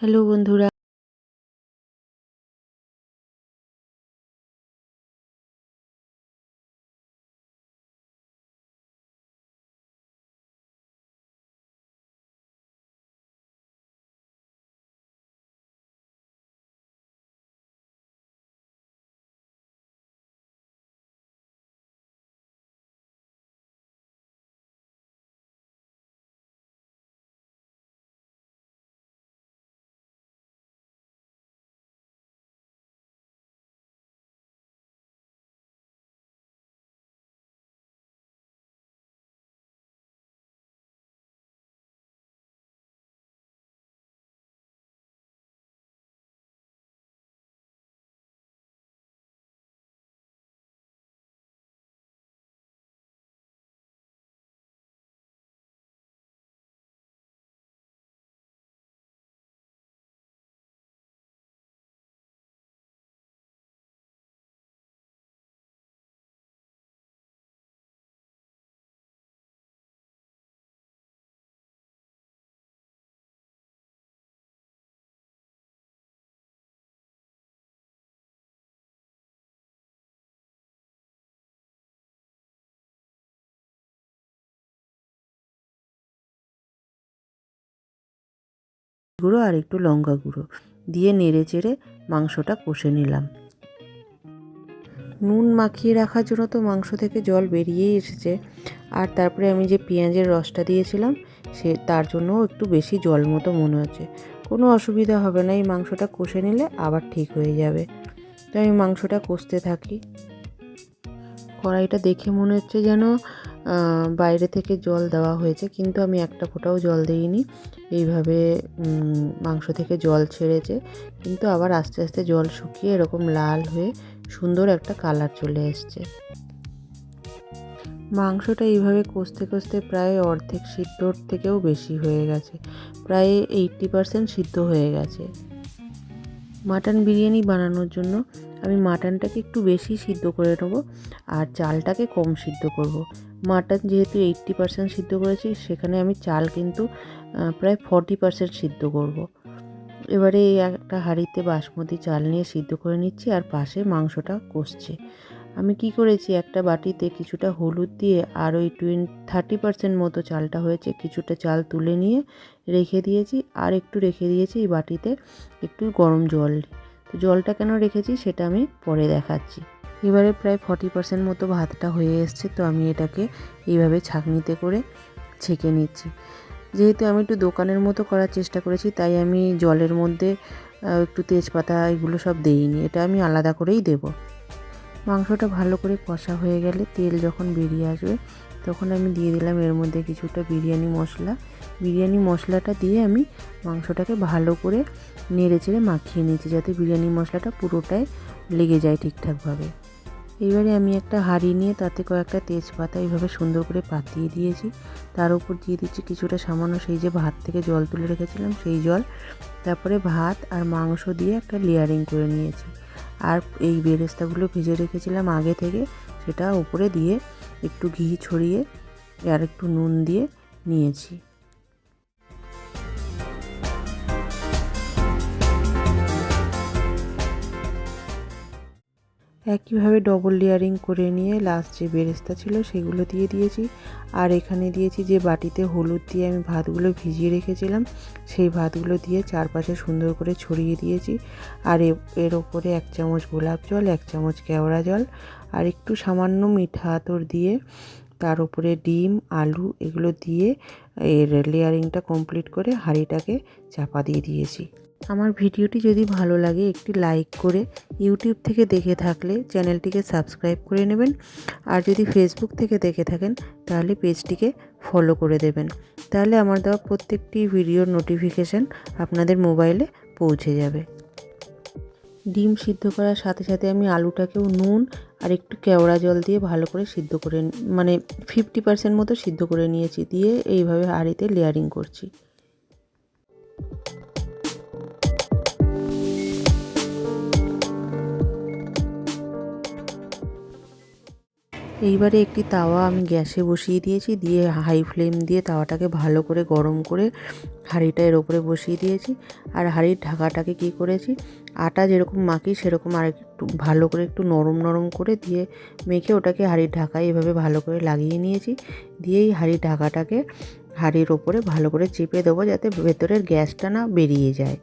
Hello বন্ধুরা গুঁড়ো আর একটু লঙ্কা গুঁড়ো দিয়ে নেড়ে চেড়ে মাংসটা কষে নিলাম। নুন মাখিয়ে রাখার জন্য তো মাংস থেকে জল বেরিয়েই এসেছে। আর তারপরে আমি যে পেঁয়াজের রসটা দিয়েছিলাম, সে তার জন্যও একটু বেশি জল মতো মনে হচ্ছে। কোনো অসুবিধা হবে না, এই মাংসটা কষে নিলে আবার ঠিক হয়ে যাবে। তো আমি মাংসটা কষতে থাকি। কড়াইটা দেখে মনে হচ্ছে যেন বাইরে থেকে জল দেওয়া হয়েছে, কিন্তু আমি একটা ফোঁটাও জল দিইনি। এইভাবে মাংস থেকে জল ছেড়েছে, কিন্তু আবার আস্তে আস্তে জল শুকিয়ে এরকম লাল হয়ে সুন্দর একটা কালার চলে এসছে। মাংসটা এইভাবে কষতে কষতে প্রায় অর্ধেক সিদ্ধর থেকেও বেশি হয়ে গেছে, প্রায় এইটটি পারসেন্ট সিদ্ধ হয়ে গেছে। মাটন বিরিয়ানি বানানোর জন্য আমি মাটনটাকে একটু বেশি সিদ্ধ করে নেব, আর চালটাকে কম সিদ্ধ করব। মাটন যেহেতু এইট্টি পারসেন্ট সিদ্ধ করেছি, সেখানে আমি চাল কিন্তু প্রায় ফর্টি পারসেন্ট সিদ্ধ করব। এবারে এই একটা হাঁড়িতে বাসমতি চাল নিয়ে সিদ্ধ করে নিচ্ছি আর পাশে মাংসটা কষছে আমি কি করেছি, একটা বাটিতে কিছুটা হলুদ দিয়ে আর ওই টোয়েন থার্টি পারসেন্ট মতো চালটা হয়েছে, কিছুটা চাল তুলে নিয়ে রেখে দিয়েছি আর একটু রেখে দিয়েছি এই বাটিতে একটু গরম জল তো জলটা কেন রেখেছি সেটা আমি পরে দেখাচ্ছি। এবারে প্রায় ফর্টি পার্সেন্ট মতো ভাতটা হয়ে এসছে, তো আমি এটাকে এইভাবে ছাঁকনিতে করে ছেঁকে নিচ্ছি। যেহেতু আমি একটু দোকানের মতো করার চেষ্টা করেছি, তাই আমি জলের মধ্যে একটু তেজপাতা এগুলো সব দেইনি, এটা আমি আলাদা করেই দেব। মাংসটা ভালো করে কষা হয়ে গেলে তেল যখন বেরিয়ে আসবে তখন আমি দিয়ে দিলাম এর মধ্যে কিছুটা বিরিয়ানি মশলা। বিরিয়ানি মশলাটা দিয়ে আমি মাংসটাকে ভালো করে নেড়ে চেড়ে মাখিয়ে নিয়েছি যাতে বিরিয়ানি মশলাটা পুরোটাই লেগে যায় ঠিকঠাকভাবে। এইবারে আমি একটা হাঁড়ি নিয়ে তাতে কয়েকটা তেজপাতা এইভাবে সুন্দর করে পাতিয়ে দিয়েছি। তার উপর দিয়ে দিচ্ছি কিছুটা সামান্য সেই যে ভাত থেকে জল তুলে রেখেছিলাম সেই জল। তারপরে ভাত আর মাংস দিয়ে একটা লেয়ারিং করে নিয়েছি। আর এই বেরেস্তাগুলো ভেজে রেখেছিলাম আগে থেকে, সেটা উপরে দিয়ে একটু ঘি ছড়িয়ে আর একটু নুন দিয়ে নিয়েছি। একইভাবে ডবল লেয়ারিং করে নিয়ে লাস্ট যে বেরেস্তা ছিল সেগুলো দিয়ে দিয়েছি। আর এখানে দিয়েছি যে বাটিতে হলুদ দিয়ে আমি ভাতগুলো ভিজিয়ে রেখেছিলাম, সেই ভাতগুলো দিয়ে চারপাশে সুন্দর করে ছড়িয়ে দিয়েছি। আর এর ওপরে এক চামচ গোলাপ জল, এক চামচ কেওড়া জল, আর একটু সামান্য মিঠা আতর দিয়ে তার উপরে ডিম, আলু এগুলো দিয়ে এর লেয়ারিংটা কমপ্লিট করে হাঁড়িটাকে চাপা দিয়ে দিয়েছি। আমার ভিডিওটি যদি ভালো লাগে, একটি লাইক করে ইউটিউব থেকে দেখে থাকলে চ্যানেলটিকে সাবস্ক্রাইব করে নেবেন। আর যদি ফেসবুক থেকে দেখে থাকেন, তাহলে পেজটিকে ফলো করে দেবেন। তাহলে আমার দেওয়া প্রত্যেকটি ভিডিওর নোটিফিকেশান আপনাদের মোবাইলে পৌঁছে যাবে। ডিম সিদ্ধ করার সাথে সাথে আমি আলুটাকেও নুন আর একটু কেওড়া জল দিয়ে ভালো করে সিদ্ধ করে মানে ফিফটি পার্সেন্ট মতো সিদ্ধ করে নিয়েছি। দিয়ে এইভাবে হাঁড়িতে লেয়ারিং করছি। এইবারে একটি তাওয়া আমি গ্যাসে বসিয়ে দিয়েছি, দিয়ে হাই ফ্লেম দিয়ে তাওয়াটাকে ভালো করে গরম করে হাঁড়িটা এর ওপরে বসিয়ে দিয়েছি। আর হাঁড়ির ঢাকাটাকে কি করেছি? আটা যেরকম মাখি সেরকম আর একটু ভালো করে একটু নরম নরম করে দিয়ে মেখে ওটাকে হাঁড়ির ঢাকায় এভাবে ভালো করে লাগিয়ে নিয়েছি। দিয়েই হাঁড়ির ঢাকাটাকে হাঁড়ির ওপরে ভালো করে চেপে দেবো যাতে ভেতরের গ্যাসটা না বেরিয়ে যায়।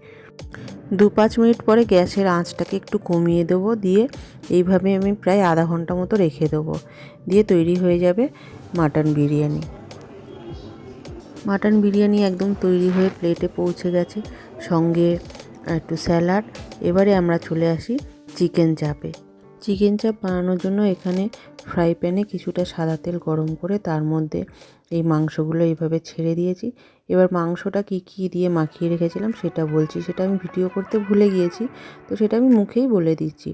দু পাঁচ মিনিট পরে গ্যাসের আঁচটাকে একটু কমিয়ে দেবো, দিয়ে এইভাবে আমি প্রায় আধা ঘণ্টা মতো রেখে দেবো। দিয়ে তৈরি হয়ে যাবে মাটন বিরিয়ানি। মাটন বিরিয়ানি একদম তৈরি হয়ে প্লেটে পৌঁছে গেছে। সঙ্গে একটু স্যালাড। এবারে আমরা চলে আসি চিকেন চাপে। চিকেন চাপ বানানোর জন্য এখানে ফ্রাই প্যানে কিছুটা সাদা তেল গরম করে তার মধ্যে এই মাংসগুলো এইভাবে ছেড়ে দিয়েছি। এবার মাংসটা কি কি দিয়ে মাখিয়ে রেখেছিলাম সেটা বলছি, সেটা আমি ভিডিও করতে ভুলে গিয়েছি, তো সেটা আমি মুখেই বলে দিচ্ছি।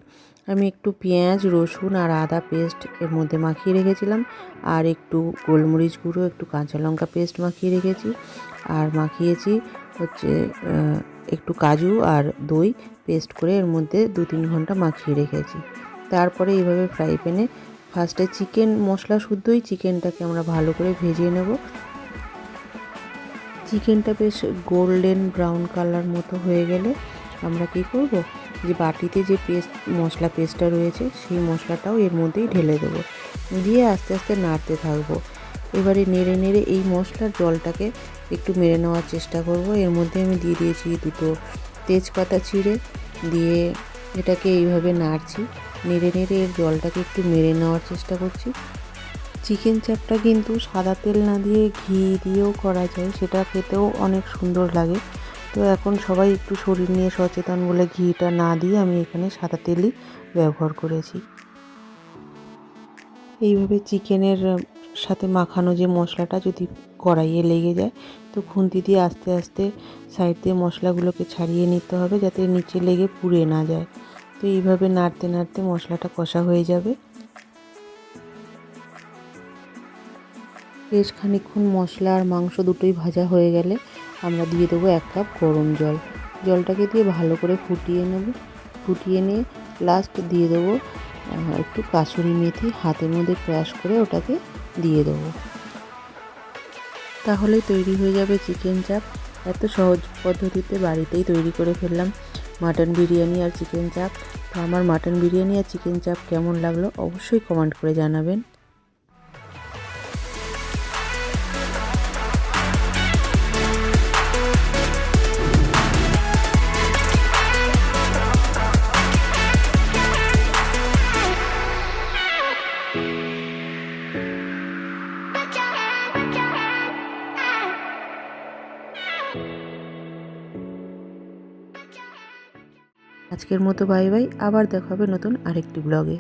আমি একটু পেঁয়াজ, রসুন আর আদা পেস্ট এর মধ্যে মাখিয়ে রেখেছিলাম আর একটু গোলমরিচ গুঁড়ো, একটু কাঁচা লঙ্কা পেস্ট মাখিয়ে রেখেছি আর মাখিয়েছি হচ্ছে একটু কাজু আর দই পেস্ট করে এর মধ্যে দু তিন ঘণ্টা মাখিয়ে রেখেছি। তারপরে এইভাবে ফ্রাই প্যানে ফার্স্টে চিকেন মশলা শুদ্ধই চিকেনটাকে আমরা ভালো করে ভেজে নেব। চিকেনটা বেশ গোল্ডেন ব্রাউন কালার মতো হয়ে গেলে আমরা কি করব? যে বাটিতে যে পেস্ট মশলা পেস্টটা রয়েছে সেই মশলাটাও এর মধ্যেই ঢেলে দেবো। দিয়ে আস্তে আস্তে নাড়তে থাকব। এবারে নেড়ে নেড়ে এই মশলার জলটাকে একটু মেরে নেওয়ার চেষ্টা করব। এর মধ্যে আমি দিয়ে দিয়েছি দুটো তেজপাতা চিড়ে দিয়ে এটাকে এইভাবে নাড়ছি। নেড়ে নেড়ে এর জলটাকে একটু মেরে নেওয়ার চেষ্টা করছি। চিকেন চাপটা কিন্তু সাদা তেল না দিয়ে ঘি দিয়েও করা যায়, সেটা খেতেও অনেক সুন্দর লাগে। তো এখন সবাই একটু শরীর নিয়ে সচেতন বলে ঘিটা না দিয়ে আমি এখানে সাদা তেলই ব্যবহার করেছি। এইভাবে চিকেনের সাথে মাখানো যে মশলাটা যদি কড়াইয়ে লেগে যায়, তো খুন্তি দিয়ে আস্তে আস্তে সাইড দিয়ে মশলাগুলোকে ছাড়িয়ে নিতে হবে যাতে নিচে লেগে পুড়ে না যায়। তো এইভাবে নাড়তে নাড়তে মশলাটা কষা হয়ে যাবে। বেশ খানিক্ষণ মশলা আর মাংস দুটোই ভাজা হয়ে গেলে আমরা দিয়ে দেবো এক কাপ গরম জল। জলটাকে দিয়ে ভালো করে ফুটিয়ে নেব। ফুটিয়ে নিয়ে লাস্ট দিয়ে দেবো একটু কাসুরি মেথি, হাতের মধ্যে ক্র্যাশ করে ওটাকে দিয়ে দেবো। তাহলেই তৈরি হয়ে যাবে চিকেন চাপ এত সহজ পদ্ধতিতে বাড়িতেই তৈরি করে ফেললাম। মাটন বিরিয়ানি আর চিকেন চাপ। তো আমার মাটন বিরিয়ানি আর চিকেন চাপ কেমন লাগল অবশ্যই কমেন্ট করে জানাবেন। আজকের মতো বাই বাই আবার দেখা হবে নতুন আরেকটি ব্লগে।